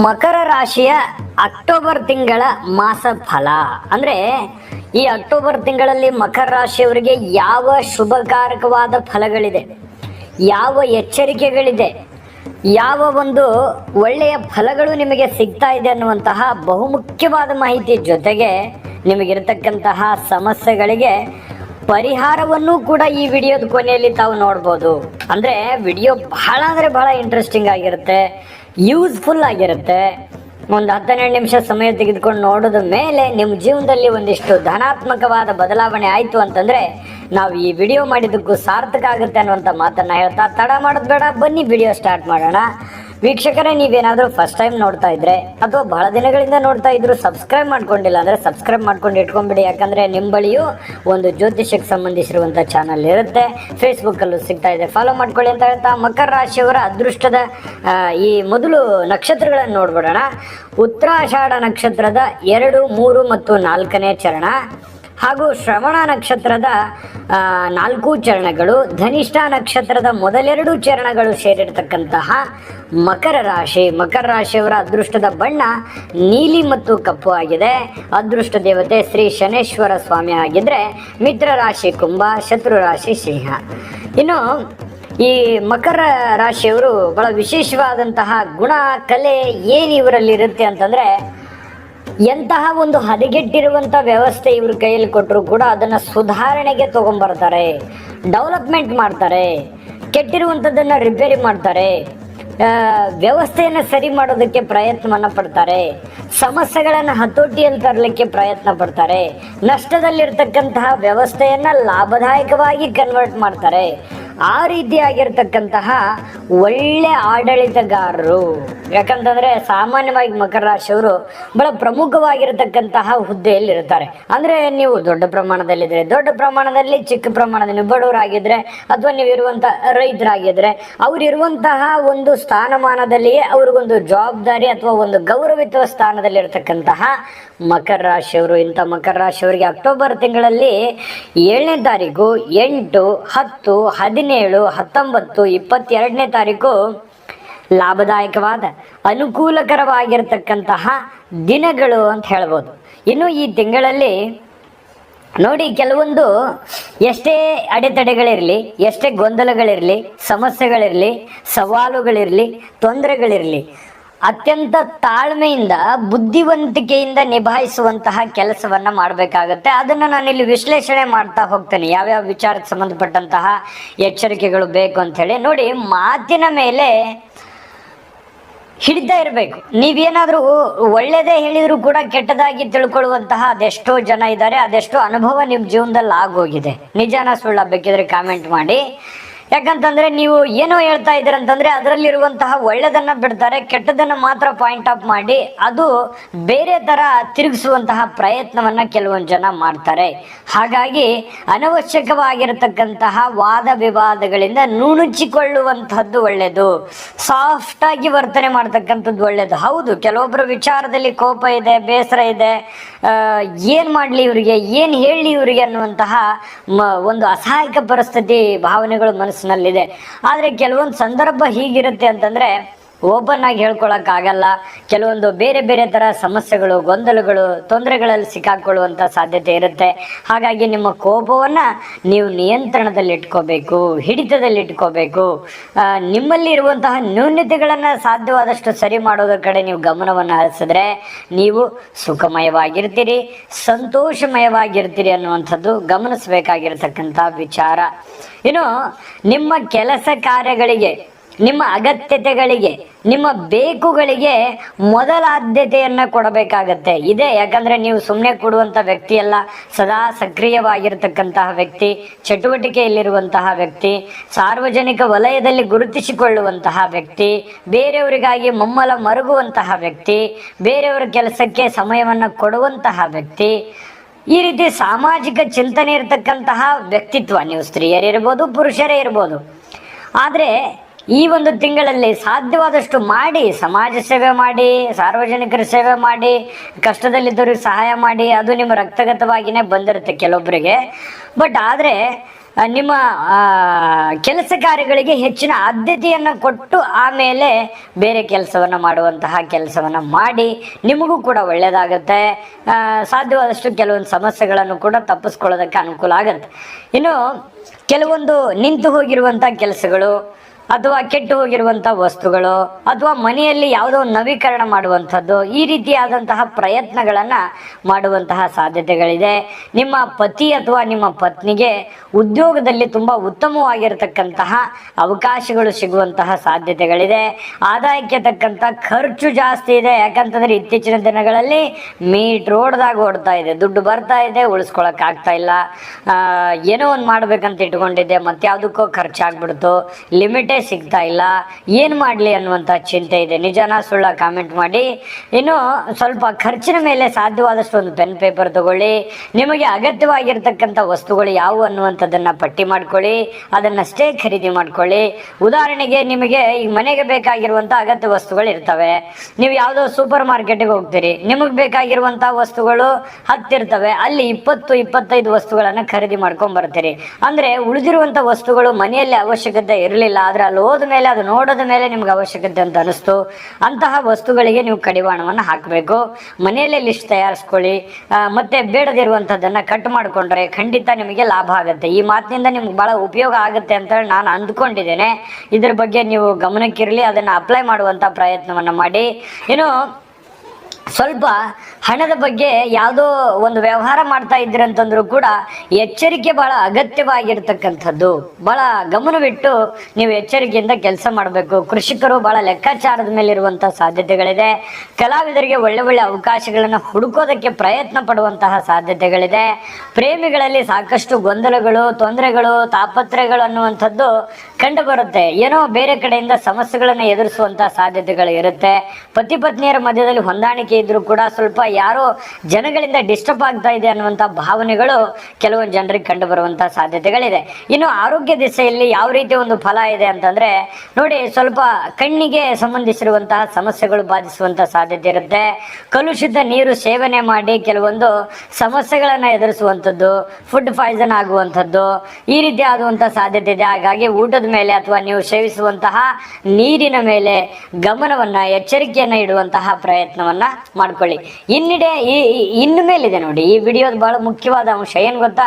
ಮಕರ ರಾಶಿಯ ಅಕ್ಟೋಬರ್ ತಿಂಗಳ ಮಾಸ ಫಲ. ಅಂದ್ರೆ ಈ ಅಕ್ಟೋಬರ್ ತಿಂಗಳಲ್ಲಿ ಮಕರ ರಾಶಿಯವರಿಗೆ ಯಾವ ಶುಭಕಾರಕವಾದ ಫಲಗಳಿದೆ, ಯಾವ ಎಚ್ಚರಿಕೆಗಳಿದೆ, ಯಾವ ಒಂದು ಒಳ್ಳೆಯ ಫಲಗಳು ನಿಮಗೆ ಸಿಗ್ತಾ ಇದೆ ಅನ್ನುವಂತಹ ಬಹುಮುಖ್ಯವಾದ ಮಾಹಿತಿ ಜೊತೆಗೆ ನಿಮಗಿರತಕ್ಕಂತಹ ಸಮಸ್ಯೆಗಳಿಗೆ ಪರಿಹಾರವನ್ನು ಕೂಡ ಈ ವಿಡಿಯೋದ ಕೊನೆಯಲ್ಲಿ ತಾವು ನೋಡ್ಬೋದು. ಅಂದ್ರೆ ವಿಡಿಯೋ ಬಹಳ ಅಂದ್ರೆ ಬಹಳ ಇಂಟ್ರೆಸ್ಟಿಂಗ್ ಆಗಿರುತ್ತೆ. ಯೂಸ್ಫುಲ್ ಆಗಿರುತ್ತೆ. ಒಂದು ಹದಿನೆಂಟು ನಿಮಿಷ ಸಮಯ ತೆಗೆದುಕೊಂಡು ನೋಡೋದ ಮೇಲೆ ನಿಮ್ಮ ಜೀವನದಲ್ಲಿ ಒಂದಿಷ್ಟು ಧನಾತ್ಮಕವಾದ ಬದಲಾವಣೆ ಆಯಿತು ಅಂತಂದ್ರೆ ನಾವು ಈ ವಿಡಿಯೋ ಮಾಡಿದ್ದಕ್ಕೂ ಸಾರ್ಥಕ ಆಗುತ್ತೆ ಅನ್ನುವಂಥ ಮಾತನ್ನು ಹೇಳ್ತಾ ತಡ ಮಾಡೋದು ಬೇಡ. ಬನ್ನಿ ವಿಡಿಯೋ ಸ್ಟಾರ್ಟ್ ಮಾಡೋಣ. ವೀಕ್ಷಕರೇ, ನೀವೇನಾದರೂ ಫಸ್ಟ್ ಟೈಮ್ ನೋಡ್ತಾ ಇದ್ರೆ, ಅಥವಾ ಬಹಳ ದಿನಗಳಿಂದ ನೋಡ್ತಾ ಇದ್ರು ಸಬ್ಸ್ಕ್ರೈಬ್ ಮಾಡ್ಕೊಂಡಿಲ್ಲ ಅಂದರೆ ಸಬ್ಸ್ಕ್ರೈಬ್ ಮಾಡ್ಕೊಂಡು ಇಟ್ಕೊಂಡ್ಬಿಡಿ. ಯಾಕಂದ್ರೆ ನಿಮ್ಮ ಒಂದು ಜ್ಯೋತಿಷಕ್ಕೆ ಸಂಬಂಧಿಸಿರುವಂಥ ಚಾನಲ್ ಇರುತ್ತೆ. ಫೇಸ್ಬುಕ್ಕಲ್ಲೂ ಸಿಗ್ತಾ ಇದೆ. ಫಾಲೋ ಮಾಡ್ಕೊಳ್ಳಿ ಅಂತ ಹೇಳ್ತಾ ಮಕರ ರಾಶಿಯವರ ಅದೃಷ್ಟದ ಈ ಮೊದಲು ನಕ್ಷತ್ರಗಳನ್ನು ನೋಡ್ಬಿಡೋಣ. ಉತ್ತರಾಷಾಢ ನಕ್ಷತ್ರದ ಎರಡು, ಮೂರು ಮತ್ತು ನಾಲ್ಕನೇ ಚರಣ. ಹಾಗೂ ಶ್ರವಣ ನಕ್ಷತ್ರದ ನಾಲ್ಕು ಚರಣಗಳು, ಧನಿಷ್ಠ ನಕ್ಷತ್ರದ ಮೊದಲೆರಡು ಚರಣಗಳು ಸೇರಿರ್ತಕ್ಕಂತಹ ಮಕರ ರಾಶಿ. ಮಕರ ರಾಶಿಯವರ ಅದೃಷ್ಟದ ಬಣ್ಣ ನೀಲಿ ಮತ್ತು ಕಪ್ಪು ಆಗಿದೆ. ಅದೃಷ್ಟ ದೇವತೆ ಶ್ರೀ ಶನೇಶ್ವರ ಸ್ವಾಮಿ ಆಗಿದ್ರೆ ಮಿತ್ರ ರಾಶಿ ಕುಂಭ, ಶತ್ರು ರಾಶಿ ಸಿಂಹ. ಇನ್ನು ಈ ಮಕರ ರಾಶಿಯವರು ಬಹಳ ವಿಶೇಷವಾದಂತಹ ಗುಣ, ಕಲೆ ಏನು ಇವರಲ್ಲಿ ಇರುತ್ತೆ ಅಂತಂದ್ರೆ ಎಂತಹ ಒಂದು ಹದಗೆಟ್ಟಿರುವಂಥ ವ್ಯವಸ್ಥೆ ಇವ್ರ ಕೈಯಲ್ಲಿ ಕೊಟ್ಟರು ಕೂಡ ಅದನ್ನು ಸುಧಾರಣೆಗೆ ತಗೊಂಬರ್ತಾರೆ ಡೆವಲಪ್ಮೆಂಟ್ ಮಾಡ್ತಾರೆ ಕೆಟ್ಟಿರುವಂಥದ್ದನ್ನು ರಿಪೇರಿ ಮಾಡ್ತಾರೆ ವ್ಯವಸ್ಥೆಯನ್ನು ಸರಿ ಮಾಡೋದಕ್ಕೆ ಪ್ರಯತ್ನವನ್ನು ಪಡ್ತಾರೆ, ಸಮಸ್ಯೆಗಳನ್ನು ಹತೋಟಿಯಲ್ಲಿ ತರಲಿಕ್ಕೆ ಪ್ರಯತ್ನ ಪಡ್ತಾರೆ, ನಷ್ಟದಲ್ಲಿರ್ತಕ್ಕಂತಹ ವ್ಯವಸ್ಥೆಯನ್ನು ಲಾಭದಾಯಕವಾಗಿ ಕನ್ವರ್ಟ್ ಮಾಡ್ತಾರೆ. ಆ ರೀತಿಯಾಗಿರ್ತಕ್ಕಂತಹ ಒಳ್ಳೆ ಆಡಳಿತಗಾರರು. ಯಾಕಂತಂದ್ರೆ ಸಾಮಾನ್ಯವಾಗಿ ಮಕರ ರಾಶಿಯವರು ಬಹಳ ಪ್ರಮುಖವಾಗಿರತಕ್ಕಂತಹ ಹುದ್ದೆಯಲ್ಲಿ ಇರ್ತಾರೆ ಅಂದ್ರೆ ನೀವು ದೊಡ್ಡ ಪ್ರಮಾಣದಲ್ಲಿದ್ರೆ, ದೊಡ್ಡ ಪ್ರಮಾಣದಲ್ಲಿ ಚಿಕ್ಕ ಪ್ರಮಾಣದಲ್ಲಿ ಬಡವರಾಗಿದ್ರೆ, ಅಥವಾ ನೀವು ರೈತರಾಗಿದ್ರೆ ಅವರಿರುವಂತಹ ಇರುವಂತಹ ಒಂದು ಸ್ಥಾನಮಾನದಲ್ಲಿಯೇ ಅವ್ರಿಗೊಂದು ಜವಾಬ್ದಾರಿ ಅಥವಾ ಒಂದು ಗೌರವಿತ ಸ್ಥಾನದಲ್ಲಿ ಇರತಕ್ಕಂತಹ ಮಕರ ರಾಶಿಯವರು. ಇಂಥ ಮಕರ ರಾಶಿಯವರಿಗೆ ಅಕ್ಟೋಬರ್ ತಿಂಗಳಲ್ಲಿ ಏಳನೇ ತಾರೀಕು, ಎಂಟು, ಹತ್ತು ಹದಿನೇಳು, ಹತ್ತೊಂಬತ್ತು, ಇಪ್ಪತ್ತೆರಡನೇ ತಾರೀಕು ಲಾಭದಾಯಕವಾದ, ಅನುಕೂಲಕರವಾಗಿರ್ತಕ್ಕಂತಹ ದಿನಗಳು ಅಂತ ಹೇಳ್ಬೋದು. ಇನ್ನು ಈ ತಿಂಗಳಲ್ಲಿ ನೋಡಿ ಕೆಲವೊಂದು ಎಷ್ಟೇ ಅಡೆತಡೆಗಳಿರಲಿ, ಎಷ್ಟೇ ಗೊಂದಲಗಳಿರಲಿ, ಸಮಸ್ಯೆಗಳಿರಲಿ, ಸವಾಲುಗಳಿರಲಿ, ತೊಂದರೆಗಳಿರಲಿ ಅತ್ಯಂತ ತಾಳ್ಮೆಯಿಂದ, ಬುದ್ಧಿವಂತಿಕೆಯಿಂದ ನಿಭಾಯಿಸುವಂತಹ ಕೆಲಸವನ್ನ ಮಾಡಬೇಕಾಗುತ್ತೆ. ಅದನ್ನು ನಾನಿಲ್ಲಿ ವಿಶ್ಲೇಷಣೆ ಮಾಡ್ತಾ ಹೋಗ್ತೇನೆ. ಯಾವ್ಯಾವ ವಿಚಾರಕ್ಕೆ ಸಂಬಂಧಪಟ್ಟಂತಹ ಎಚ್ಚರಿಕೆಗಳು ಬೇಕು ಅಂತ ಹೇಳಿ. ನೋಡಿ, ಮಾತಿನ ಮೇಲೆ ಹಿಡಿತಾ ಇರಬೇಕು. ನೀವೇನಾದರೂ ಒಳ್ಳೇದೇ ಹೇಳಿದರೂ ಕೂಡ ಕೆಟ್ಟದಾಗಿ ತಿಳ್ಕೊಳ್ಳುವಂತಹ ಅದೆಷ್ಟೋ ಜನ ಇದ್ದಾರೆ, ಅದೆಷ್ಟೋ ಅನುಭವ ನಿಮ್ಮ ಜೀವನದಲ್ಲಿ ಆಗೋಗಿದೆ. ನಿಜಾನ ಸುಳ್ಳ ಬೇಕಿದ್ರೆ ಕಾಮೆಂಟ್ ಮಾಡಿ. ಯಾಕಂತಂದ್ರೆ ನೀವು ಏನೋ ಹೇಳ್ತಾ ಇದ್ದೀರ ಅಂತಂದ್ರೆ ಅದರಲ್ಲಿರುವಂತಹ ಒಳ್ಳೆದನ್ನ ಬಿಡ್ತಾರೆ, ಕೆಟ್ಟದನ್ನ ಮಾತ್ರ ಪಾಯಿಂಟ್ ಅಪ್ ಮಾಡಿ, ಅದು ಬೇರೆ ತರ ತಿರುಗಿಸುವಂತಹ ಪ್ರಯತ್ನವನ್ನ ಕೆಲವೊಂದು ಜನ ಮಾಡ್ತಾರೆ. ಹಾಗಾಗಿ ಅನವಶ್ಯಕವಾಗಿರತಕ್ಕಂತಹ ವಾದ ವಿವಾದಗಳಿಂದ ನುಣುಚಿಕೊಳ್ಳುವಂತಹದ್ದು ಒಳ್ಳೆಯದು ಸಾಫ್ಟ್ ಆಗಿ ವರ್ತನೆ ಮಾಡ್ತಕ್ಕಂಥದ್ದು ಒಳ್ಳೆಯದು ಹೌದು ಕೆಲವೊಬ್ಬರ ವಿಚಾರದಲ್ಲಿ ಕೋಪ ಇದೆ, ಬೇಸರ ಇದೆ ಏನು ಮಾಡ್ಲಿ ಇವರಿಗೆ, ಏನ್ ಹೇಳಿ ಇವರಿಗೆ ಅನ್ನುವಂತಹ ಒಂದು ಅಸಹಾಯಕ ಪರಿಸ್ಥಿತಿ, ಭಾವನೆಗಳು ಮನಸ್ಸಿನಲ್ಲಿದೆ. ಆದ್ರೆ ಕೆಲವೊಂದು ಸಂದರ್ಭ ಹೀಗಿರುತ್ತೆ ಅಂತಂದ್ರೆ ಓಪನ್ ಆಗಿ ಹೇಳ್ಕೊಳಕ್ ಆಗಲ್ಲ ಕೆಲವೊಂದು ಬೇರೆ ಬೇರೆ ತರ ಸಮಸ್ಯೆಗಳು, ಗೊಂದಲಗಳು, ತೊಂದರೆಗಳಲ್ಲಿ ಸಿಕ್ಕಾಕೊಳ್ಳುವಂತ ಸಾಧ್ಯತೆ ಇರುತ್ತೆ. ಹಾಗಾಗಿ ನಿಮ್ಮ ಕೋಪವನ್ನ ನೀವು ನಿಯಂತ್ರಣದಲ್ಲಿ ಇಟ್ಕೋಬೇಕು, ಹಿಡಿತದಲ್ಲಿ ಇಟ್ಕೋಬೇಕು. ನಿಮ್ಮಲ್ಲಿ ಇರುವಂತಹ ನ್ಯೂನ್ಯತೆಗಳನ್ನ ಸಾಧ್ಯವಾದಷ್ಟು ಸರಿ ಮಾಡೋದ್ರ ಕಡೆ ನೀವು ಗಮನವನ್ನು ಹರಿಸಿದ್ರೆ ನೀವು ಸುಖಮಯವಾಗಿರ್ತೀರಿ, ಸಂತೋಷಮಯವಾಗಿರ್ತೀರಿ ಅನ್ನುವಂಥದ್ದು ಗಮನಿಸಬೇಕಾಗಿರ್ತಕ್ಕಂಥ ವಿಚಾರ. ಇನ್ನು ನಿಮ್ಮ ಕೆಲಸ ಕಾರ್ಯಗಳಿಗೆ ನಿಮ್ಮ ಅಗತ್ಯತೆಗಳಿಗೆ, ನಿಮ್ಮ ಬೇಕುಗಳಿಗೆ ಮೊದಲ ಆದ್ಯತೆಯನ್ನ ಕೊಡಬೇಕಾಗತ್ತೆ. ಇದೆ, ಯಾಕಂದ್ರೆ ನೀವು ಸುಮ್ಮನೆ ಕೊಡುವಂತ ವ್ಯಕ್ತಿ ಅಲ್ಲ ಸದಾ ಸಕ್ರಿಯವಾಗಿರ್ತಕ್ಕಂತಹ ವ್ಯಕ್ತಿ, ಚಟುವಟಿಕೆಯಲ್ಲಿರುವಂತಹ ವ್ಯಕ್ತಿ, ಸಾರ್ವಜನಿಕ ವಲಯದಲ್ಲಿ ಗುರುತಿಸಿಕೊಳ್ಳುವಂತಹ ವ್ಯಕ್ತಿ, ಬೇರೆಯವರಿಗಾಗಿ ಮಮ್ಮಲ ಮರುಗುವಂತಹ ವ್ಯಕ್ತಿ, ಬೇರೆಯವರ ಕೆಲಸಕ್ಕೆ ಸಮಯವನ್ನ ಕೊಡುವಂತಹ ವ್ಯಕ್ತಿ. ಈ ರೀತಿ ಸಾಮಾಜಿಕ ಚಿಂತನೆ ಇರತಕ್ಕಂತಹ ವ್ಯಕ್ತಿತ್ವ. ನೀವು ಸ್ತ್ರೀಯರಿರ್ಬೋದು, ಪುರುಷರೇ ಇರ್ಬೋದು. ಆದರೆ ಈ ಒಂದು ತಿಂಗಳಲ್ಲಿ ಸಾಧ್ಯವಾದಷ್ಟು ಮಾಡಿ, ಸಮಾಜ ಸೇವೆ ಮಾಡಿ, ಸಾರ್ವಜನಿಕರ ಸೇವೆ ಮಾಡಿ ಕಷ್ಟದಲ್ಲಿದ್ದವ್ರಿಗೆ ಸಹಾಯ ಮಾಡಿ, ಅದು ನಿಮ್ಮ ರಕ್ತಗತವಾಗಿಯೇ ಬಂದಿರುತ್ತೆ ಕೆಲವೊಬ್ಬರಿಗೆ. ಬಟ್ ಆದರೆ ನಿಮ್ಮ ಕೆಲಸ ಕಾರ್ಯಗಳಿಗೆ ಹೆಚ್ಚಿನ ಆದ್ಯತೆಯನ್ನು ಕೊಟ್ಟು ಆಮೇಲೆ ಬೇರೆ ಕೆಲಸವನ್ನು ಮಾಡುವಂತಹ ಕೆಲಸವನ್ನು ಮಾಡಿ, ನಿಮಗೂ ಕೂಡ ಒಳ್ಳೆಯದಾಗುತ್ತೆ ಸಾಧ್ಯವಾದಷ್ಟು ಕೆಲವೊಂದು ಸಮಸ್ಯೆಗಳನ್ನು ಕೂಡ ತಪ್ಪಿಸ್ಕೊಳ್ಳೋದಕ್ಕೆ ಅನುಕೂಲ ಆಗುತ್ತೆ. ಇನ್ನು, ಕೆಲವೊಂದು ನಿಂತು ಹೋಗಿರುವಂಥ ಕೆಲಸಗಳು ಅಥವಾ ಕೆಟ್ಟು ಹೋಗಿರುವಂಥ ವಸ್ತುಗಳು ಅಥವಾ ಮನೆಯಲ್ಲಿ ಯಾವುದೋ ನವೀಕರಣ ಮಾಡುವಂಥದ್ದು, ಈ ರೀತಿಯಾದಂತಹ ಪ್ರಯತ್ನಗಳನ್ನ ಮಾಡುವಂತಹ ಸಾಧ್ಯತೆಗಳಿದೆ. ನಿಮ್ಮ ಪತಿ ಅಥವಾ ನಿಮ್ಮ ಪತ್ನಿಗೆ ಉದ್ಯೋಗದಲ್ಲಿ ತುಂಬ ಉತ್ತಮವಾಗಿರತಕ್ಕಂತಹ ಅವಕಾಶಗಳು ಸಿಗುವಂತಹ ಸಾಧ್ಯತೆಗಳಿದೆ. ಆದಾಯಕ್ಕೆ ತಕ್ಕಂಥ ಖರ್ಚು ಜಾಸ್ತಿ ಇದೆ. ಯಾಕಂತಂದ್ರೆ ಇತ್ತೀಚಿನ ದಿನಗಳಲ್ಲಿ ಮೀಟ್ ರೋಡ್ದಾಗ ಓಡ್ತಾ ಇದೆ. ದುಡ್ಡು ಬರ್ತಾ ಇದೆ, ಉಳಿಸ್ಕೊಳಕ್ ಆಗ್ತಾ ಇಲ್ಲ. ಏನೋ ಒಂದು ಮಾಡ್ಬೇಕಂತ ಇಟ್ಕೊಂಡಿದ್ದೆ, ಮತ್ಯಾವುದಕ್ಕೋ ಖರ್ಚಾಗ್ಬಿಡ್ತು. ಲಿಮಿಟೇ ಸಿಗ್ತಾ ಇಲ್ಲ. ಏನು ಮಾಡಲಿ ಅನ್ನುವಂಥ ಚಿಂತೆ ಇದೆ. ನಿಜನಾ ಸುಳ್ಳ ಕಾಮೆಂಟ್ ಮಾಡಿ. ಇನ್ನು ಸ್ವಲ್ಪ ಖರ್ಚಿನ ಮೇಲೆ ಸಾಧ್ಯವಾದಷ್ಟು ಒಂದು ಪೆನ್ ಪೇಪರ್ ತಗೊಳ್ಳಿ. ನಿಮಗೆ ಅಗತ್ಯವಾಗಿರ್ತಕ್ಕಂಥ ವಸ್ತುಗಳು ಯಾವುವು ಅನ್ನುವಂಥದ್ದನ್ನು ಪಟ್ಟಿ ಮಾಡ್ಕೊಳ್ಳಿ. ಅದನ್ನಷ್ಟೇ ಖರೀದಿ ಮಾಡ್ಕೊಳ್ಳಿ. ಉದಾಹರಣೆಗೆ ನಿಮಗೆ ಈ ಮನೆಗೆ ಬೇಕಾಗಿರುವಂಥ ಅಗತ್ಯ ವಸ್ತುಗಳು ಇರ್ತವೆ. ನೀವು ಯಾವುದೋ ಸೂಪರ್ ಮಾರ್ಕೆಟ್ಗೆ ಹೋಗ್ತೀರಿ. ನಿಮಗೆ ಬೇಕಾಗಿರುವಂಥ ವಸ್ತುಗಳು ಹತ್ತಿರ್ತವೆ. ಅಲ್ಲಿ ಇಪ್ಪತ್ತು, ಇಪ್ಪತ್ತೈದು ವಸ್ತುಗಳನ್ನು ಖರೀದಿ ಮಾಡ್ಕೊಂಡ್ ಬರ್ತೀರಿ. ಅಂದ್ರೆ ಉಳಿದಿರುವಂತ ವಸ್ತುಗಳು ಮನೆಯಲ್ಲಿ ಅವಶ್ಯಕತೆ ಇರಲಿಲ್ಲ. ಅಲ್ಲಿ ಹೋದ ಮೇಲೆ, ಅದು ನೋಡೋದ ಮೇಲೆ ನಿಮ್ಗೆ ಅವಶ್ಯಕತೆ ಅಂತ ಅನಿಸ್ತು. ಅಂತಹ ವಸ್ತುಗಳಿಗೆ ನೀವು ಕಡಿವಾಣವನ್ನು ಹಾಕಬೇಕು. ಮನೆಯಲ್ಲೇ ಲಿಸ್ಟ್ ತಯಾರಿಸ್ಕೊಳ್ಳಿ. ಮತ್ತೆ ಬೇಡದಿರುವಂಥದ್ದನ್ನ ಕಟ್ ಮಾಡಿಕೊಂಡ್ರೆ ಖಂಡಿತ ನಿಮಗೆ ಲಾಭ ಆಗುತ್ತೆ. ಈ ಮಾತಿನಿಂದ ನಿಮ್ಗೆ ಬಹಳ ಉಪಯೋಗ ಆಗುತ್ತೆ ಅಂತ ಹೇಳಿ ನಾನು ಅಂದ್ಕೊಂಡಿದ್ದೇನೆ. ಇದ್ರ ಬಗ್ಗೆ ನೀವು ಗಮನಕ್ಕಿರಲಿ ಅದನ್ನು ಅಪ್ಲೈ ಮಾಡುವಂಥ ಪ್ರಯತ್ನವನ್ನು ಮಾಡಿ. ಇನ್ನು ಸ್ವಲ್ಪ ಹಣದ ಬಗ್ಗೆ ಯಾವುದೋ ಒಂದು ವ್ಯವಹಾರ ಮಾಡ್ತಾ ಇದ್ದೀರಿ ಅಂತಂದ್ರೂ ಕೂಡ ಎಚ್ಚರಿಕೆ ಬಹಳ ಅಗತ್ಯವಾಗಿರ್ತಕ್ಕಂಥದ್ದು. ಬಹಳ ಗಮನವಿಟ್ಟು ನೀವು ಎಚ್ಚರಿಕೆಯಿಂದ ಕೆಲಸ ಮಾಡಬೇಕು. ಕೃಷಿಕರು ಬಹಳ ಲೆಕ್ಕಾಚಾರದ ಮೇಲೆ ಇರುವಂತಹ ಸಾಧ್ಯತೆಗಳಿದೆ. ಕಲಾವಿದರಿಗೆ ಒಳ್ಳೆ ಒಳ್ಳೆ ಅವಕಾಶಗಳನ್ನು ಹುಡುಕೋದಕ್ಕೆ ಪ್ರಯತ್ನ ಪಡುವಂತಹ ಸಾಧ್ಯತೆಗಳಿದೆ. ಪ್ರೇಮಿಗಳಲ್ಲಿ ಸಾಕಷ್ಟು ಗೊಂದಲಗಳು, ತೊಂದರೆಗಳು ತಾಪತ್ರೆಗಳು ಅನ್ನುವಂಥದ್ದು ಕಂಡು ಬರುತ್ತೆ ಏನೋ ಬೇರೆ ಕಡೆಯಿಂದ ಸಮಸ್ಯೆಗಳನ್ನು ಎದುರಿಸುವಂತಹ ಸಾಧ್ಯತೆಗಳು ಇರುತ್ತೆ. ಪತಿ ಪತ್ನಿಯರ ಮಧ್ಯದಲ್ಲಿ ಹೊಂದಾಣಿಕೆ ಇದ್ರೂ ಕೂಡ ಸ್ವಲ್ಪ ಯಾರೋ ಜನಗಳಿಂದ ಡಿಸ್ಟರ್ಬ್ ಆಗ್ತಾ ಇದೆ ಅನ್ನುವಂಥ ಭಾವನೆಗಳು ಕೆಲವೊಂದು ಜನರಿಗೆ ಕಂಡು ಬರುವಂತಹ ಸಾಧ್ಯತೆಗಳಿದೆ. ಇನ್ನು ಆರೋಗ್ಯ ದಿಸೆಯಲ್ಲಿ ಯಾವ ರೀತಿ ಒಂದು ಫಲ ಇದೆ ಅಂತಂದ್ರೆ, ನೋಡಿ ಸ್ವಲ್ಪ ಕಣ್ಣಿಗೆ ಸಂಬಂಧಿಸಿರುವಂತಹ ಸಮಸ್ಯೆಗಳು ಬಾಧಿಸುವಂಥ ಸಾಧ್ಯತೆ ಇರುತ್ತೆ. ಕಲುಷಿತ ನೀರು ಸೇವನೆ ಮಾಡಿ ಕೆಲವೊಂದು ಸಮಸ್ಯೆಗಳನ್ನು ಎದುರಿಸುವಂಥದ್ದು ಫುಡ್ ಪಾಯ್ಸನ್ ಆಗುವಂಥದ್ದು, ಈ ರೀತಿ ಆಗುವಂತಹ ಸಾಧ್ಯತೆ ಇದೆ. ಹಾಗಾಗಿ ಊಟದ ಮೇಲೆ ಅಥವಾ ನೀವು ಸೇವಿಸುವಂತಹ ನೀರಿನ ಮೇಲೆ ಗಮನವನ್ನು, ಎಚ್ಚರಿಕೆಯನ್ನು ಇಡುವಂತಹ ಪ್ರಯತ್ನವನ್ನ ಮಾಡ್ಕೊಳ್ಳಿ. ಇನ್ನಿಡೆ ಈ ಇನ್ನು ಮೇಲಿದೆ ನೋಡಿ, ಈ ವಿಡಿಯೋದ ಬಹಳ ಮುಖ್ಯವಾದ ಅಂಶ. ಏನ್ ಗೊತ್ತಾ?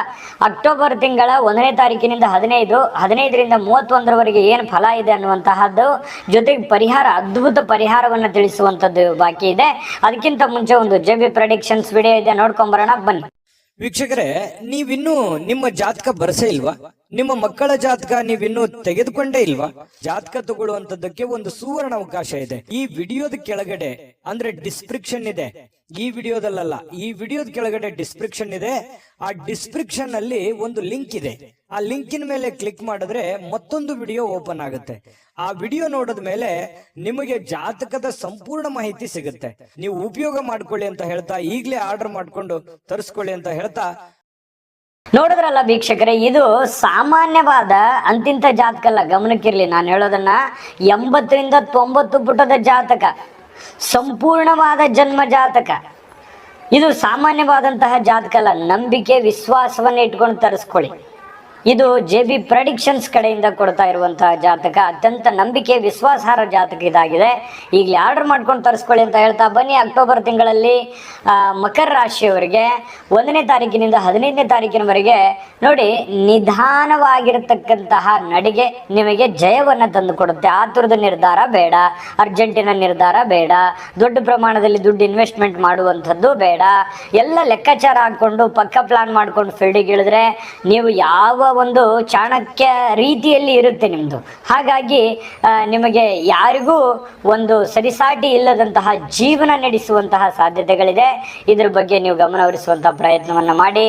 ಅಕ್ಟೋಬರ್ ತಿಂಗಳ ಒಂದನೇ ತಾರೀಕಿನಿಂದ ಹದಿನೈದು, ಹದಿನೈದರಿಂದ ಮೂವತ್ತೊಂದರವರೆಗೆ ಏನು ಫಲ ಇದೆ ಅನ್ನುವಂತಹದ್ದು, ಜೊತೆಗೆ ಪರಿಹಾರ, ಅದ್ಭುತ ಪರಿಹಾರವನ್ನ ತಿಳಿಸುವಂತದ್ದು ಬಾಕಿ ಇದೆ. ಅದಕ್ಕಿಂತ ಮುಂಚೆ ಒಂದು ಜೆ ಪ್ರೆಡಿಕ್ಷನ್ಸ್ ಪ್ರಡಿಕ್ಷನ್ಸ್ ವಿಡಿಯೋ ಇದೆ ನೋಡ್ಕೊಂಬರೋಣ ಬನ್ನಿ. ವೀಕ್ಷಕರೇ, ನೀವಿನ್ನೂ ನಿಮ್ಮ ಜಾತಕ ಬರಸೇ ಇಲ್ವಾ? ನಿಮ್ಮ ಮಕ್ಕಳ ಜಾತಕ ನೀವಿನ್ನೂ ತೆಗೆದುಕೊಂಡೇ ಇಲ್ವಾ? ಜಾತಕ ತಗೊಳ್ಳುವಂತದ್ದಕ್ಕೆ ಒಂದು ಸುವರ್ಣ ಅವಕಾಶ ಇದೆ. ಈ ವಿಡಿಯೋದ ಕೆಳಗಡೆ, ಅಂದ್ರೆ ಡಿಸ್ಕ್ರಿಪ್ಷನ್ ಇದೆ. ಈ ವಿಡಿಯೋದಲ್ಲ ಈ ವಿಡಿಯೋದ ಕೆಳಗಡೆ ಡಿಸ್ಕ್ರಿಪ್ಷನ್ ಇದೆ. ಆ ಡಿಸ್ಕ್ರಿಪ್ಷನ್ ಅಲ್ಲಿ ಒಂದು ಲಿಂಕ್ ಇದೆ. ಆ ಲಿಂಕಿನ ಮೇಲೆ ಕ್ಲಿಕ್ ಮಾಡಿದ್ರೆ ಮತ್ತೊಂದು ವಿಡಿಯೋ ಓಪನ್ ಆಗುತ್ತೆ. ಆ ವಿಡಿಯೋ ನೋಡಿದ ಮೇಲೆ ನಿಮಗೆ ಜಾತಕದ ಸಂಪೂರ್ಣ ಮಾಹಿತಿ ಸಿಗುತ್ತೆ. ನೀವು ಉಪಯೋಗ ಮಾಡ್ಕೊಳ್ಳಿ ಅಂತ ಹೇಳ್ತಾ ಈಗಲೇ ಆರ್ಡರ್ ಮಾಡ್ಕೊಂಡು ತರಿಸ್ಕೊಳ್ಳಿ ಅಂತ ಹೇಳ್ತಾ. ನೋಡಿದ್ರಲ್ಲ ವೀಕ್ಷಕರೇ, ಇದು ಸಾಮಾನ್ಯವಾದ ಅಂತಿಂತ ಜಾತಕ ಅಲ್ಲ, ಗಮನಕ್ಕಿರ್ಲಿ, ನಾನು ಹೇಳೋದನ್ನ ಎಂಬತ್ತರಿಂದ ತೊಂಬತ್ತು ಪುಟದ ಜಾತಕ, ಸಂಪೂರ್ಣವಾದ ಜನ್ಮ ಜಾತಕ. ಇದು ಸಾಮಾನ್ಯವಾದಂತಹ ಜಾತಕ ಅಲ್ಲ, ನಂಬಿಕೆ, ವಿಶ್ವಾಸವನ್ನ ಇಟ್ಕೊಂಡು ತರಿಸ್ಕೊಳ್ಳಿ. ಇದು ಜೆ ಬಿ ಪ್ರಡಿಕ್ಷನ್ಸ್ ಕಡೆಯಿಂದ ಕೊಡ್ತಾ ಇರುವಂತಹ ಜಾತಕ. ಅತ್ಯಂತ ನಂಬಿಕೆ, ವಿಶ್ವಾಸಾರ್ಹ ಜಾತಕ ಇದಾಗಿದೆ. ಈಗಲೇ ಆರ್ಡರ್ ಮಾಡ್ಕೊಂಡು ತರಿಸ್ಕೊಳ್ಳಿ ಅಂತ ಹೇಳ್ತಾ ಬನ್ನಿ. ಅಕ್ಟೋಬರ್ ತಿಂಗಳಲ್ಲಿ ಮಕರ ರಾಶಿಯವರಿಗೆ ಒಂದನೇ ತಾರೀಕಿನಿಂದ ಹದಿನೈದನೇ ತಾರೀಕಿನವರೆಗೆ ನೋಡಿ, ನಿಧಾನವಾಗಿರತಕ್ಕಂತಹ ನಡಿಗೆ ನಿಮಗೆ ಜಯವನ್ನು ತಂದು ಕೊಡುತ್ತೆ. ಆತುರದ ನಿರ್ಧಾರ ಬೇಡ, ಅರ್ಜೆಂಟಿನ ನಿರ್ಧಾರ ಬೇಡ, ದೊಡ್ಡ ಪ್ರಮಾಣದಲ್ಲಿ ದುಡ್ಡು ಇನ್ವೆಸ್ಟ್ಮೆಂಟ್ ಮಾಡುವಂಥದ್ದು ಬೇಡ. ಎಲ್ಲ ಲೆಕ್ಕಾಚಾರ ಹಾಕ್ಕೊಂಡು, ಪಕ್ಕ ಪ್ಲಾನ್ ಮಾಡ್ಕೊಂಡು ಫೀಲ್ಡಿಗೆ ಇಳಿದ್ರೆ ನೀವು ಯಾವ ಒಂದು ಚಾಣಕ್ಯ ರೀತಿಯಲ್ಲಿ ಇರುತ್ತೆ ನಿಮ್ಮದು ಹಾಗಾಗಿ ನಿಮಗೆ ಯಾರಿಗೂ ಒಂದು ಸರಿಸಾಟಿ ಇಲ್ಲದಂತಹ ಜೀವನ ನಡೆಸುವಂತಹ ಸಾಧ್ಯತೆಗಳಿದೆ. ಇದ್ರ ಬಗ್ಗೆ ನೀವು ಗಮನ ಹರಿಸುವಂತಹ ಪ್ರಯತ್ನವನ್ನು ಮಾಡಿ.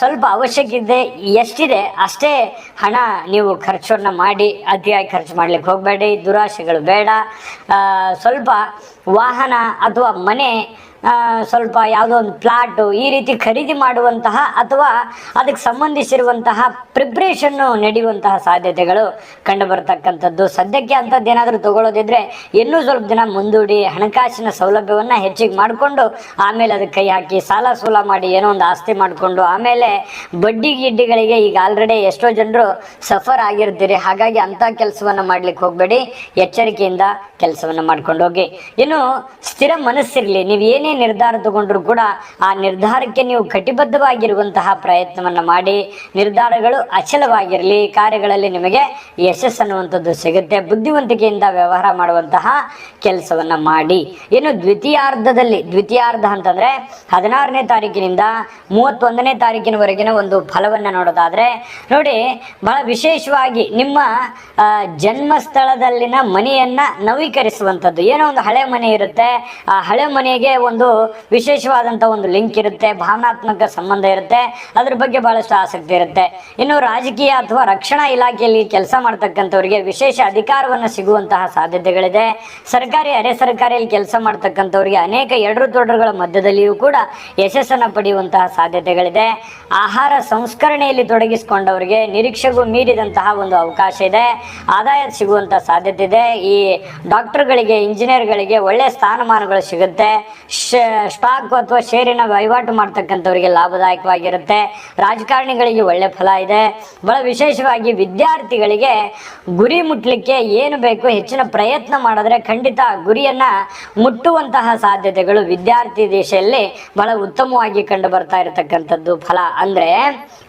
ಸ್ವಲ್ಪ ಅವಶ್ಯಕತೆ ಎಷ್ಟಿದೆ, ಅಷ್ಟೇ ಹಣ ನೀವು ಖರ್ಚನ್ನು ಮಾಡಿ, ಅತಿಯಾಗಿ ಖರ್ಚು ಮಾಡ್ಲಿಕ್ಕೆ ಹೋಗಬೇಡಿ. ದುರಾಶೆಗಳು ಬೇಡ. ಸ್ವಲ್ಪ ವಾಹನ ಅಥವಾ ಮನೆ ಸ್ವಲ್ಪ ಯಾವುದೋ ಒಂದು ಪ್ಲಾಟು ಈ ರೀತಿ ಖರೀದಿ ಮಾಡುವಂತಹ ಅಥವಾ ಅದಕ್ಕೆ ಸಂಬಂಧಿಸಿರುವಂತಹ ಪ್ರಿಪ್ರೇಷನ್ನು ನಡೆಯುವಂತಹ ಸಾಧ್ಯತೆಗಳು ಕಂಡು ಬರ್ತಕ್ಕಂಥದ್ದು ಸದ್ಯಕ್ಕೆ ಅಂಥದ್ದು ಏನಾದರೂ ತಗೊಳ್ಳೋದಿದ್ರೆ ಇನ್ನೂ ಸ್ವಲ್ಪ ದಿನ ಮುಂದೂಡಿ ಹಣಕಾಸಿನ ಸೌಲಭ್ಯವನ್ನು ಹೆಚ್ಚಿಗೆ ಮಾಡಿಕೊಂಡು ಆಮೇಲೆ ಅದಕ್ಕೆ ಕೈ ಹಾಕಿ ಸಾಲ ಸೂಲ ಮಾಡಿ ಏನೋ ಒಂದು ಆಸ್ತಿ ಮಾಡಿಕೊಂಡು ಆಮೇಲೆ ಬಡ್ಡಿ ಗಿಡ್ಡಿಗಳಿಗೆ ಈಗ ಆಲ್ರೆಡಿ ಎಷ್ಟೋ ಜನರು ಸಫರ್ ಆಗಿರ್ತೀರಿ. ಹಾಗಾಗಿ ಅಂಥ ಕೆಲಸವನ್ನು ಮಾಡ್ಲಿಕ್ಕೆ ಹೋಗಬೇಡಿ. ಎಚ್ಚರಿಕೆಯಿಂದ ಕೆಲಸವನ್ನು ಮಾಡ್ಕೊಂಡು ಹೋಗಿ. ಇನ್ನು ಸ್ಥಿರ ಮನಸ್ಸಿರಲಿ. ನೀವು ಏನೇ ನಿರ್ಧಾರ ತಗೊಂಡ್ರು ಕೂಡ ಆ ನಿರ್ಧಾರಕ್ಕೆ ನೀವು ಕಟಿಬದ್ಧವಾಗಿರುವಂತಹ ಪ್ರಯತ್ನವನ್ನು ಮಾಡಿ. ನಿರ್ಧಾರಗಳು ಅಚಲವಾಗಿರಲಿ. ಕಾರ್ಯಗಳಲ್ಲಿ ನಿಮಗೆ ಯಶಸ್ ಅನ್ನುವಂಥದ್ದು ಸಿಗುತ್ತೆ. ಬುದ್ಧಿವಂತಿಕೆಯಿಂದ ವ್ಯವಹಾರ ಮಾಡುವಂತಹ ಕೆಲಸವನ್ನು ಮಾಡಿ. ಇನ್ನು ದ್ವಿತೀಯಾರ್ಧದಲ್ಲಿ, ದ್ವಿತೀಯಾರ್ಧ ಅಂತಂದ್ರೆ ಹದಿನಾರನೇ ತಾರೀಕಿನಿಂದ ಮೂವತ್ತೊಂದನೇ ತಾರೀಕಿನವರೆಗಿನ ಒಂದು ಫಲವನ್ನು ನೋಡೋದಾದ್ರೆ, ನೋಡಿ ಬಹಳ ವಿಶೇಷವಾಗಿ ನಿಮ್ಮ ಜನ್ಮಸ್ಥಳದಲ್ಲಿನ ಜನ್ಮ ಸ್ಥಳದಲ್ಲಿನ ಮನೆಯನ್ನ ನವೀಕರಿಸುವಂಥದ್ದು. ಏನೋ ಒಂದು ಹಳೆ ಮನೆ ಇರುತ್ತೆ. ಆ ಹಳೆ ಮನೆಗೆ ಒಂದು ವಿಶೇಷವಾದಂಥ ಒಂದು ಲಿಂಕ್ ಇರುತ್ತೆ, ಭಾವನಾತ್ಮಕ ಸಂಬಂಧ ಇರುತ್ತೆ, ಅದ್ರ ಬಗ್ಗೆ ಬಹಳಷ್ಟು ಆಸಕ್ತಿ ಇರುತ್ತೆ. ಇನ್ನು ರಾಜಕೀಯ ಅಥವಾ ರಕ್ಷಣಾ ಇಲಾಖೆಯಲ್ಲಿ ಕೆಲಸ ಮಾಡ್ತಕ್ಕಂಥವ್ರಿಗೆ ವಿಶೇಷ ಅಧಿಕಾರವನ್ನು ಸಿಗುವಂತಹ ಸಾಧ್ಯತೆಗಳಿದೆ. ಸರ್ಕಾರಿ, ಅರೆ ಸರ್ಕಾರಿಯಲ್ಲಿ ಕೆಲಸ ಮಾಡ್ತಕ್ಕಂಥವ್ರಿಗೆ ಅನೇಕ ಎಡರು ತೊಡರುಗಳ ಮಧ್ಯದಲ್ಲಿಯೂ ಕೂಡ ಯಶಸ್ಸನ್ನು ಪಡೆಯುವಂತಹ ಸಾಧ್ಯತೆಗಳಿದೆ. ಆಹಾರ ಸಂಸ್ಕರಣೆಯಲ್ಲಿ ತೊಡಗಿಸಿಕೊಂಡವರಿಗೆ ನಿರೀಕ್ಷೆಗೂ ಮೀರಿದಂತಹ ಒಂದು ಅವಕಾಶ ಇದೆ. ಆದಾಯ ಸಿಗುವಂತಹ ಸಾಧ್ಯತೆ ಇದೆ. ಈ ಡಾಕ್ಟರ್ಗಳಿಗೆ, ಇಂಜಿನಿಯರ್ಗಳಿಗೆ ಒಳ್ಳೆಯ ಸ್ಥಾನಮಾನಗಳು ಸಿಗುತ್ತೆ. ಸ್ಟಾಕ್ ಅಥವಾ ಷೇರಿನ ವಹಿವಾಟು ಮಾಡ್ತಕ್ಕಂಥವ್ರಿಗೆ ಲಾಭದಾಯಕವಾಗಿರುತ್ತೆ. ರಾಜಕಾರಣಿಗಳಿಗೆ ಒಳ್ಳೆ ಫಲ ಇದೆ. ಬಹಳ ವಿಶೇಷವಾಗಿ ವಿದ್ಯಾರ್ಥಿಗಳಿಗೆ ಗುರಿ ಮುಟ್ಲಿಕ್ಕೆ ಏನು ಬೇಕು ಹೆಚ್ಚಿನ ಪ್ರಯತ್ನ ಮಾಡಿದ್ರೆ ಖಂಡಿತ ಗುರಿಯನ್ನ ಮುಟ್ಟುವಂತಹ ಸಾಧ್ಯತೆಗಳು ವಿದ್ಯಾರ್ಥಿ ದೇಶದಲ್ಲಿ ಬಹಳ ಉತ್ತಮವಾಗಿ ಕಂಡು ಬರ್ತಾ ಇರತಕ್ಕಂಥದ್ದು ಫಲ. ಅಂದ್ರೆ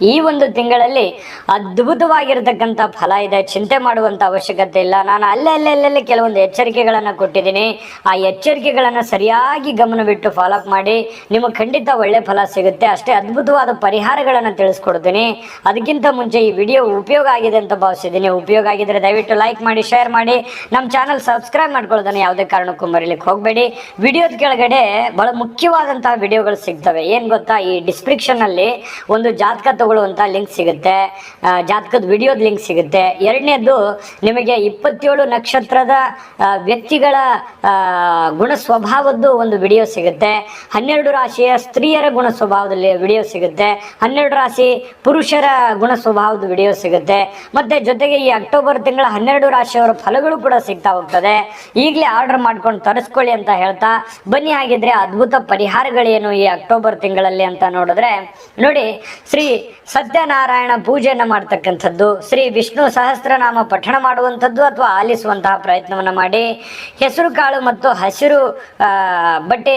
ಈ ಒಂದು ತಿಂಗಳಲ್ಲಿ ಅದ್ಭುತವಾಗಿರತಕ್ಕಂಥ ಫಲ ಇದೆ. ಚಿಂತೆ ಮಾಡುವಂತ ಅವಶ್ಯಕತೆ ಇಲ್ಲ. ನಾನು ಅಲ್ಲೇ ಅಲ್ಲೇ ಕೆಲವೊಂದು ಎಚ್ಚರಿಕೆಗಳನ್ನು ಕೊಟ್ಟಿದ್ದೀನಿ. ಆ ಎಚ್ಚರಿಕೆಗಳನ್ನು ಸರಿಯಾಗಿ ಗಮನವಿಟ್ಟು ಫಾಲೋ ಅಪ್ ಮಾಡಿ, ನಿಮಗೆ ಖಂಡಿತ ಒಳ್ಳೆ ಫಲ ಸಿಗುತ್ತೆ. ಅಷ್ಟೇ ಅದ್ಭುತವಾದ ಪರಿಹಾರಗಳನ್ನು ತಿಳಿಸ್ಕೊಡ್ತೀನಿ. ಅದಕ್ಕಿಂತ ಮುಂಚೆ ಈ ವಿಡಿಯೋ ಉಪಯೋಗ ಆಗಿದೆ ಅಂತ ಭಾವಿಸಿದ್ದೀನಿ. ಉಪಯೋಗ ಆಗಿದ್ರೆ ದಯವಿಟ್ಟು ಲೈಕ್ ಮಾಡಿ ಶೇರ್ ಮಾಡಿ. ನಮ್ಮ ಚಾನಲ್ ಸಬ್ಸ್ಕ್ರೈಬ್ ಮಾಡ್ಕೊಳ್ಳೋದನ್ನ ಯಾವುದೇ ಕಾರಣಕ್ಕೂ ಮರೀಲಿಕ್ಕೆ ಹೋಗಬೇಡಿ. ವಿಡಿಯೋದ ಕೆಳಗಡೆ ಬಹಳ ಮುಖ್ಯವಾದಂತಹ ವಿಡಿಯೋಗಳು ಸಿಗ್ತವೆ. ಏನು ಗೊತ್ತಾ? ಈ ಡಿಸ್ಕ್ರಿಪ್ಷನ್ನಲ್ಲಿ ಒಂದು ಜಾತಕ ತಗೊಳ್ಳುವಂಥ ಲಿಂಕ್ ಸಿಗುತ್ತೆ. ಜಾತಕದ ವಿಡಿಯೋದ ಲಿಂಕ್ ಸಿಗುತ್ತೆ. ಎರಡನೇದು ನಿಮಗೆ ಇಪ್ಪತ್ತೇಳು ನಕ್ಷತ್ರದ ವ್ಯಕ್ತಿಗಳ ಗುಣ ಸ್ವಭಾವದ್ದು ಒಂದು ವಿಡಿಯೋ ಸಿಗುತ್ತೆ. ಹನ್ನೆರಡು ರಾಶಿಯ ಸ್ತ್ರೀಯರ ಗುಣ ಸ್ವಭಾವದಲ್ಲಿ ವಿಡಿಯೋ ಸಿಗುತ್ತೆ. ಹನ್ನೆರಡು ರಾಶಿ ಪುರುಷರ ಗುಣ ಸ್ವಭಾವದ ವಿಡಿಯೋ ಸಿಗುತ್ತೆ. ಮತ್ತೆ ಜೊತೆಗೆ ಈ ಅಕ್ಟೋಬರ್ ತಿಂಗಳ ಹನ್ನೆರಡು ರಾಶಿಯವರ ಫಲಗಳು ಕೂಡ ಸಿಗ್ತಾ ಹೋಗ್ತದೆ. ಈಗಲೇ ಆರ್ಡರ್ ಮಾಡ್ಕೊಂಡು ತರಿಸ್ಕೊಳ್ಳಿ ಅಂತ ಹೇಳ್ತಾ ಬನ್ನಿ ಹಾಗಿದ್ರೆ ಅದ್ಭುತ ಪರಿಹಾರಗಳೇನು ಈ ಅಕ್ಟೋಬರ್ ತಿಂಗಳಲ್ಲಿ ಅಂತ ನೋಡಿದ್ರೆ ನೋಡಿ ಶ್ರೀ ಸತ್ಯನಾರಾಯಣ ಪೂಜೆಯನ್ನು ಮಾಡ್ತಕ್ಕಂಥದ್ದು ಶ್ರೀ ವಿಷ್ಣು ಸಹಸ್ರನಾಮ ಪಠಣ ಮಾಡುವಂಥದ್ದು ಅಥವಾ ಆಲಿಸುವಂತಹ ಪ್ರಯತ್ನವನ್ನು ಮಾಡಿ ಹೆಸರು ಕಾಳು ಮತ್ತು ಹಸಿರು ಆ,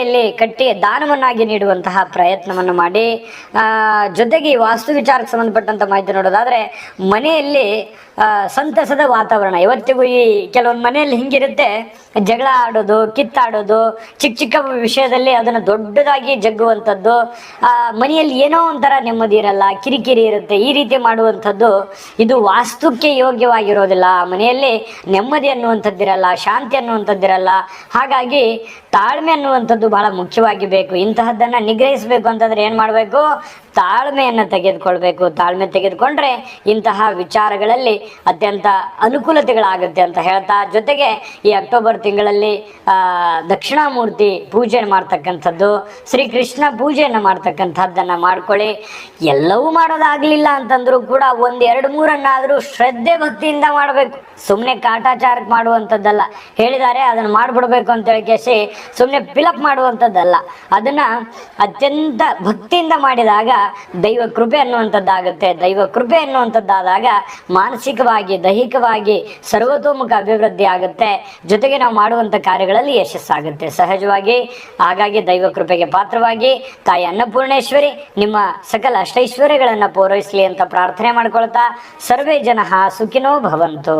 ಬಟ್ಟೆಯಲ್ಲಿ ಕಟ್ಟಿ ದಾನವನ್ನಾಗಿ ನೀಡುವಂತಹ ಪ್ರಯತ್ನವನ್ನು ಮಾಡಿ ಜೊತೆಗೆ ವಾಸ್ತು ವಿಚಾರಕ್ಕೆ ಸಂಬಂಧಪಟ್ಟಂತ ಮಾಹಿತಿ ನೋಡೋದಾದ್ರೆ, ಮನೆಯಲ್ಲಿ ಸಂತಸದ ವಾತಾವರಣ. ಇವತ್ತಿಗೂ ಈ ಕೆಲವೊಂದು ಮನೆಯಲ್ಲಿ ಹಿಂಗಿರುತ್ತೆ. ಜಗಳ ಆಡೋದು, ಕಿತ್ತಾಡೋದು, ಚಿಕ್ಕ ಚಿಕ್ಕ ವಿಷಯದಲ್ಲಿ ಅದನ್ನು ದೊಡ್ಡದಾಗಿ ಜಗ್ಗುವಂಥದ್ದು ಮನೆಯಲ್ಲಿ ಏನೋ ಒಂಥರ ನೆಮ್ಮದಿ ಇರಲ್ಲ, ಕಿರಿಕಿರಿ ಇರುತ್ತೆ, ಈ ರೀತಿ ಮಾಡುವಂಥದ್ದು, ಇದು ವಾಸ್ತುಕ್ಕೆ ಯೋಗ್ಯವಾಗಿರೋದಿಲ್ಲ. ಮನೆಯಲ್ಲಿ ನೆಮ್ಮದಿ ಅನ್ನುವಂಥದ್ದಿರಲ್ಲ, ಶಾಂತಿ ಅನ್ನುವಂಥದ್ದಿರಲ್ಲ. ಹಾಗಾಗಿ ತಾಳ್ಮೆ ಅನ್ನುವಂಥದ್ದು ಬಹಳ ಮುಖ್ಯವಾಗಿ ಬೇಕು ಇಂತಹದ್ದನ್ನು ನಿಗ್ರಹಿಸಬೇಕು ಅಂತಂದ್ರೆ ಏನು ಮಾಡಬೇಕು? ತಾಳ್ಮೆಯನ್ನು ತೆಗೆದುಕೊಳ್ಬೇಕು. ತಾಳ್ಮೆ ತೆಗೆದುಕೊಂಡ್ರೆ ಇಂತಹ ವಿಚಾರಗಳಲ್ಲಿ ಅತ್ಯಂತ ಅನುಕೂಲತೆಗಳಾಗುತ್ತೆ ಅಂತ ಹೇಳ್ತಾ ಜೊತೆಗೆ ಈ ಅಕ್ಟೋಬರ್ ತಿಂಗಳಲ್ಲಿ ಆ, ದಕ್ಷಿಣಾಮೂರ್ತಿ ಪೂಜೆ ಮಾಡ್ತಕ್ಕಂಥದ್ದು ಶ್ರೀಕೃಷ್ಣ ಪೂಜೆಯನ್ನು ಮಾಡ್ತಕ್ಕಂಥದ್ದನ್ನು ಮಾಡ್ಕೊಳ್ಳಿ. ಎಲ್ಲವೂ ಮಾಡೋದಾಗ್ಲಿಲ್ಲ ಅಂತಂದ್ರೂ ಕೂಡ ಒಂದ್ ಎರಡು ಮೂರನ್ನಾದರೂ ಶ್ರದ್ಧೆ ಭಕ್ತಿಯಿಂದ ಮಾಡಬೇಕು. ಸುಮ್ಮನೆ ಕಾಟಾಚಾರಕ್ಕೆ ಮಾಡುವಂಥದ್ದಲ್ಲ. ಹೇಳಿದ್ದಾರೆ ಅದನ್ನು ಮಾಡ್ಬಿಡ್ಬೇಕು ಅಂತ ಹೇಳಿ ಕೇಸಿ ಸುಮ್ಮನೆ ಫಿಲಪ್ ಮಾಡುವಂಥದ್ದಲ್ಲ ಅದನ್ನ ಅತ್ಯಂತ ಭಕ್ತಿಯಿಂದ ಮಾಡಿದಾಗ ದೈವ ಕೃಪೆ ಅನ್ನುವಂಥದ್ದಾಗುತ್ತೆ. ದೈವ ಕೃಪೆ ಅನ್ನುವಂಥದ್ದಾದಾಗ ಮಾನಸಿಕವಾಗಿ, ದೈಹಿಕವಾಗಿ ಸರ್ವತೋಮುಖ ಅಭಿವೃದ್ಧಿ ಆಗುತ್ತೆ. ಜೊತೆಗೆ ನಾವು ಮಾಡುವಂಥ ಕಾರ್ಯಗಳಲ್ಲಿ ಯಶಸ್ಸಾಗುತ್ತೆ. ಸಹಜವಾಗಿ ಹಾಗಾಗಿ ದೈವ ಕೃಪೆಗೆ ಪಾತ್ರವಾಗಿ ತಾಯಿ ಅನ್ನಪೂರ್ಣೇಶ್ವರಿ ನಿಮ್ಮ ಸಕಲ ಅಷ್ಟೈಶ್ವರ್ಯಗಳನ್ನು ಪೂರೈಸಲಿ ಅಂತ ಪ್ರಾರ್ಥನೆ ಮಾಡ್ಕೊಳ್ತಾ ಸರ್ವೇ ಜನ ಸುಖಿನೋ ಭವಂತು.